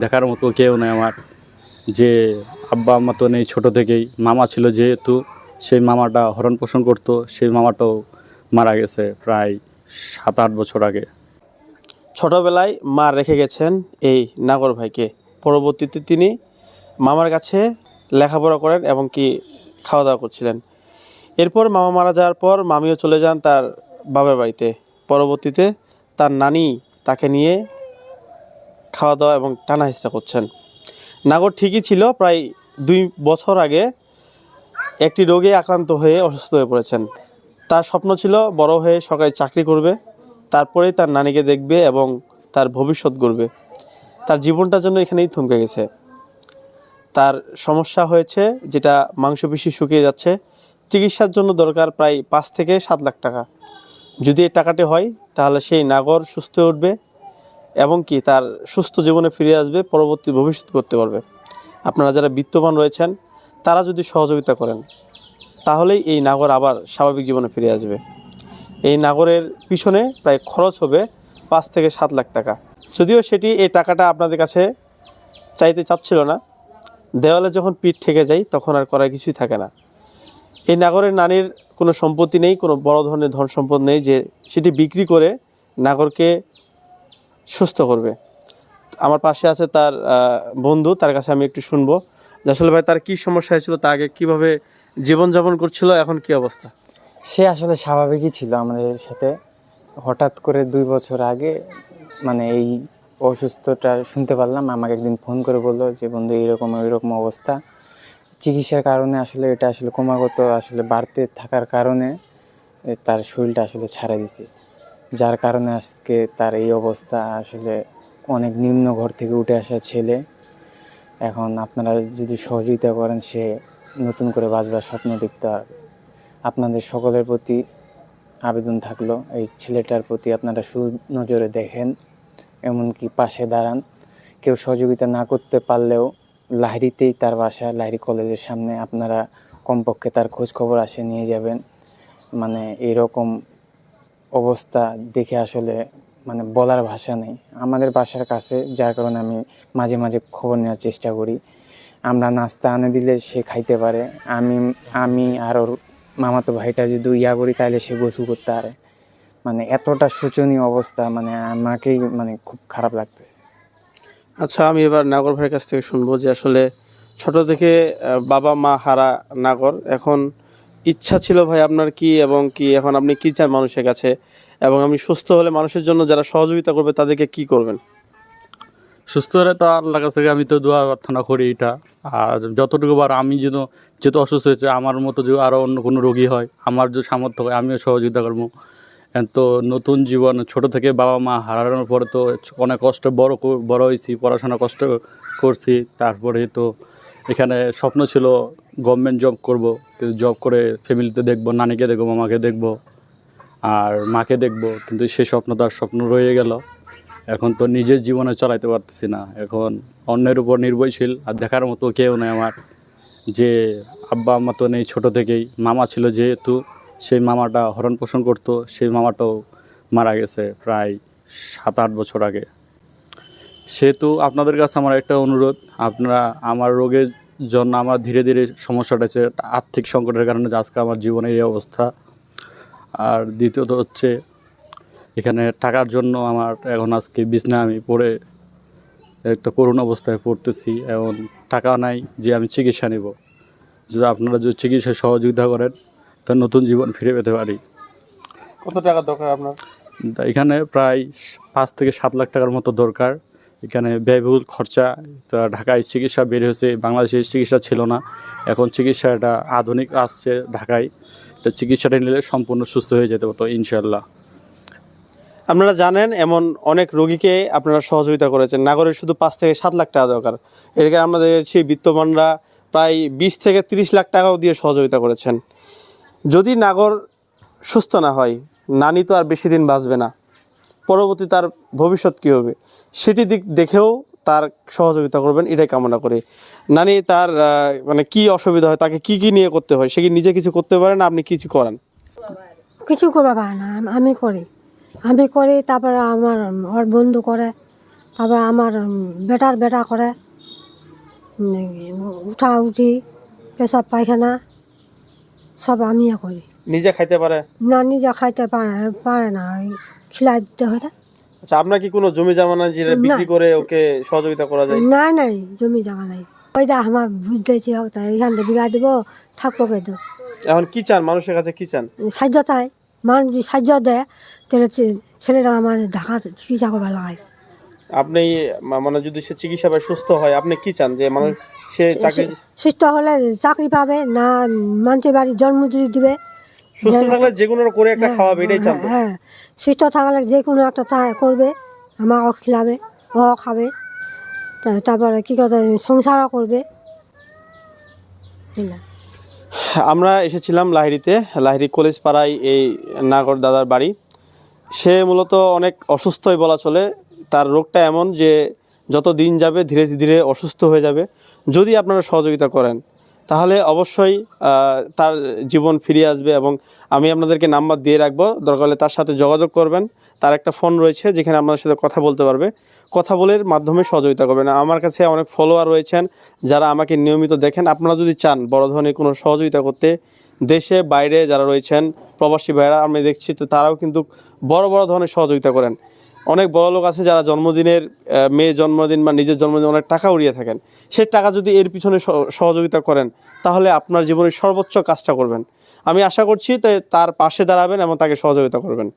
দেখার মতো কেউ নেই আমার। যে আব্বা আম্মা তো নেই ছোটো থেকেই। মামা ছিল যেহেতু, সেই মামাটা হরণ পোষণ করতো, সেই মামাটাও মারা গেছে প্রায় সাত আট বছর আগে। ছোটবেলায় মা রেখে গেছেন এই নাগর ভাইকে। পরবর্তীতে তিনি মামার কাছে লেখাপড়া করেন এবং কি খাওয়া দাওয়া করছিলেন। এরপর মামা মারা যাওয়ার পর মামিও চলে যান তার বাবার বাড়িতে। পরবর্তীতে তার নানি তাকে নিয়ে খাওয়া দাওয়া এবং টানা হিসা করছেন। নাগর ঠিকই ছিল, প্রায় দুই বছর আগে একটি রোগে আক্রান্ত হয়ে অসুস্থ হয়ে পড়েছেন। তার স্বপ্ন ছিল, বড় হয়ে সরকারি চাকরি করবে তারপরেই তার নানিকে দেখবে এবং তার ভবিষ্যৎ গড়বে। তার জীবনটা জন্য এখানেই থমকে গেছে। তার সমস্যা হয়েছে, যেটা মাংসপেশি শুকিয়ে যাচ্ছে, চিকিৎসার জন্য দরকার প্রায় পাঁচ থেকে সাত লাখ টাকা। যদি এই টাকাটি হয়, তাহলে সেই নাগর সুস্থ উঠবে এবং কি তার সুস্থ জীবনে ফিরে আসবে, পরবর্তী ভবিষ্যৎ করতে পারবে। আপনারা যারা বিত্তবান রয়েছেন, তারা যদি সহযোগিতা করেন, তাহলেই এই নাগর আবার স্বাভাবিক জীবনে ফিরে আসবে। এই নাগরের পিছনে প্রায় খরচ হবে পাঁচ থেকে সাত লাখ টাকা। যদিও সেটি এই টাকাটা আপনাদের কাছে চাইতে চাচ্ছিল না, দেওয়ালে যখন পিঠ ঠেকে যায়, তখন আর করার কিছুই থাকে না। এই নাগরের নানির কোনো সম্পত্তি নেই, কোনো বড় ধরনের ধন সম্পদ নেই যে সেটি বিক্রি করে নাগরকে সুস্থ করবে। আমার পাশে আছে তার বন্ধু, তার কাছে আমি একটু শুনব। আসলে ভাই, তার কি সমস্যা হয়েছিল, তা আগে কীভাবে জীবনযাপন করছিল, এখন কি অবস্থা? সে আসলে স্বাভাবিকই ছিল আমাদের সাথে। হঠাৎ করে দুই বছর আগে মানে এই অসুস্থটা শুনতে পারলাম, আমাকে একদিন ফোন করে বলল যে, বন্ধু, এইরকম, ওইরকম অবস্থা। চিকিৎসার কারণে আসলে এটা আসলে ক্রমাগত আসলে বাড়তে থাকার কারণে তার শরীরটা আসলে ছাড়া দিছে। যার কারণে আজকে তার এই অবস্থা আসলে অনেক নিম্ন ঘর থেকে উঠে আসা ছেলে। এখন আপনারা যদি সহযোগিতা করেন, সে নতুন করে বাঁচবার স্বপ্ন দেখতে পারবে। আপনাদের সকলের প্রতি আবেদন থাকল, এই ছেলেটার প্রতি আপনারা সুনজরে দেখেন, এমনকি পাশে দাঁড়ান। কেউ সহযোগিতা না করতে পারলেও লাহিড়িতেই তার বাসা, লাহিড়ি কলেজের সামনে আপনারা কমপক্ষে তার খোঁজ খবর আসে নিয়ে যাবেন। মানে এরকম অবস্থা দেখে আসলে মানে বলার ভাষা নেই। আমাদের বাসার কাছে, যার কারণে আমি মাঝে মাঝে খবর নেওয়ার চেষ্টা করি। আমরা নাস্তা আনে দিলে সে খাইতে পারে। আমি আমি আর ওর মামাতো ভাইটা যদি ইয়া করি তাহলে সে গোসল করতে পারে। মানে এতটা শোচনীয় অবস্থা মানে আমাকেই মানে খুব খারাপ লাগতেছে। আচ্ছা আমি এবার নাগর ভাইয়ের কাছ থেকে শুনব যে আসলে ছোট থেকে বাবা মা হারা নাগর, এখন ইচ্ছা ছিল ভাই আপনার কি এবং কি এখন আপনি কি চান মানুষের কাছে? এবং আমি সুস্থ হলে মানুষের জন্য যারা সহযোগিতা করবে, তাদেরকে কি করবেন? সুস্থ হলে তো আল্লাহ কাছে আমি তো দোয়া প্রার্থনা করি এটা। আর যতটুকু বার আমি যেন যেহেতু অসুস্থ হয়েছে, আমার মতো যদি আরও অন্য কোনো রোগী হয়, আমার যে সামর্থ্য হয়, আমিও সহযোগিতা করব। তো নতুন জীবন, ছোট থেকে বাবা মা হারানোর পরে তো অনেক কষ্ট, বড় বড় হয়েছি, পড়াশোনা কষ্ট করছি। তারপরে তো এখানে স্বপ্ন ছিল গভর্নমেন্ট জব করব, কিন্তু জব করে ফ্যামিলিতে দেখব, নানিকে দেখব, মামাকে দেখব, আর মাকে দেখব, কিন্তু সেই স্বপ্ন তার স্বপ্ন রয়ে গেল। এখন তো নিজের জীবনে চালাইতে পারতেছি না। এখন অন্যের উপর নির্ভরশীল, আর দেখার মতো কেউ নেই আমার। যে আব্বা আম্মা তো নেই ছোটো থেকেই। মামা ছিল যেহেতু, সেই মামাটা হরণ পোষণ করতো, সেই মামাটাও মারা গেছে প্রায় সাত আট বছর আগে। সেহেতু আপনাদের কাছে আমার একটা অনুরোধ, আপনারা আমার রোগের জন্য আমার ধীরে ধীরে সমস্যাটা হচ্ছে আর্থিক সংকটের কারণে আজকে আমার জীবনের এই অবস্থা। আর দ্বিতীয়ত হচ্ছে এখানে টাকার জন্য আমার এখন আজকে বিছনা আমি পড়ে একটা করুণ অবস্থায় পড়তেছি এবং টাকা নাই যে আমি চিকিৎসা নেব। যদি আপনারা যদি চিকিৎসায় সহযোগিতা করেন তা নতুন জীবন ফিরে পেতে পারি। কত টাকা দরকার আপনার? এখানে প্রায় পাঁচ থেকে সাত লাখ টাকার মতো দরকার। এখানে ব্যয়বহুল খরচা। তা ঢাকায় চিকিৎসা বের হয়েছে, বাংলাদেশে চিকিৎসা ছিল না। এখন চিকিৎসা এটা আধুনিক আসছে ঢাকায়। এটা চিকিৎসাটা নিলে সম্পূর্ণ সুস্থ হয়ে যেতে পারতো ইনশাল্লাহ আপনারা জানেন, এমন অনেক রোগীকে আপনারা সহযোগিতা করেছেন। নাগরের শুধু পাঁচ থেকে সাত লাখ টাকা দরকার। এটাকে আমাদের সেই বিত্তমানরা প্রায় বিশ থেকে তিরিশ লাখ টাকাও দিয়ে সহযোগিতা করেছেন। যদি নাগর সুস্থ না হয়, নানি তো আর বেশি দিন বাঁচবে না। পরবর্তী তার ভবিষ্যৎ কী হবে? সেটি দিক দেখেও তার সহযোগিতা করবেন এটাই কামনা করি। নানি তার মানে কি অসুবিধা হয় তাকে কি কি নিয়ে করতে হয় সে কি নিজে কিছু করতে পারে না আপনি কিছু করেন? কিছু করবে পারে না আমি করি। আমি করি তারপরে আমার ওর বন্ধু করে তারপর আমার বেটার বেটা করে। উঠা উঠি পেশাব পায়খানা সব আমিও করি। নিজে খাইতে পারে? না নিজে খাইতে পারে পারে না। ওই দিতে হয় না। আচ্ছা আপনার কি কোনো জমি জমা নাই যেটা বিক্রি করে ওকে সহযোগিতা করা যায়? নাই নাই জমি জায়গা নাই। ওইটা আমার বুঝতেছি হোক তাই এখান থেকে বিঘা দেবো থাকব কিন্তু। এখন কি চান? মানুষের কাছে কি চান? সাহায্য তাই মানুষ যদি সাহায্য দেয় তাহলে ছেলেরা আমার ঢাকা চিকিৎসা করবে লাগায় আপনি মানে যদি সে চিকিৎসা পায় সুস্থ হয় আপনি কি চান? যে মানুষ সে চাকরি সুস্থ হলে চাকরি পাবে না মানুষের বাড়ি জন্ম দিবে। সুস্থ থাকলে যে কোনো করে একটা খাওয়াবে এটাই চান হ্যাঁ সুস্থ থাকলে যে কোনো একটা করবে আমাকেও খিলাবে ও খাবে তারপরে কী কথা সংসারও করবে। আমরা এসেছিলাম লাহিড়িতে লাহিড়ি কলেজ পাড়ায় এই নাগর দাদার বাড়ি। সে মূলত অনেক অসুস্থই বলা চলে তার রোগটা এমন যে যত দিন যাবে ধীরে ধীরে অসুস্থ হয়ে যাবে। যদি আপনারা সহযোগিতা করেন তাহলে অবশ্যই তার জীবন ফিরে আসবে এবং আমি আপনাদেরকে নাম্বার দিয়ে রাখব। দরকার হলে তার সাথে যোগাযোগ করবেন। তার একটা ফোন রয়েছে যেখানে আপনাদের সাথে কথা বলতে পারবে। কথা বলে মাধ্যমে সহযোগিতা করবেন। আমার কাছে অনেক ফলোয়ার রয়েছেন যারা আমাকে নিয়মিত দেখেন। আপনারা যদি চান বড় ধরনের কোনো সহযোগিতা করতে, দেশে বাইরে যারা রয়েছেন, প্রবাসী ভাইরা আমি দেখছি তো তারাও কিন্তু বড় বড় ধরনের সহযোগিতা করেন। অনেক বড় লোক আছে যারা জন্মদিনের মেয়ে জন্মদিন বা নিজের জন্মদিন অনেক টাকা উড়িয়ে থাকেন। সেই টাকা যদি এর পিছনে সহ- সহযোগিতা করেন, তাহলে আপনার জীবনের সর্বোচ্চ কাজটা করবেন। আমি আশা করছি তার পাশে দাঁড়াবেন এবং তাকে সহযোগিতা করবেন।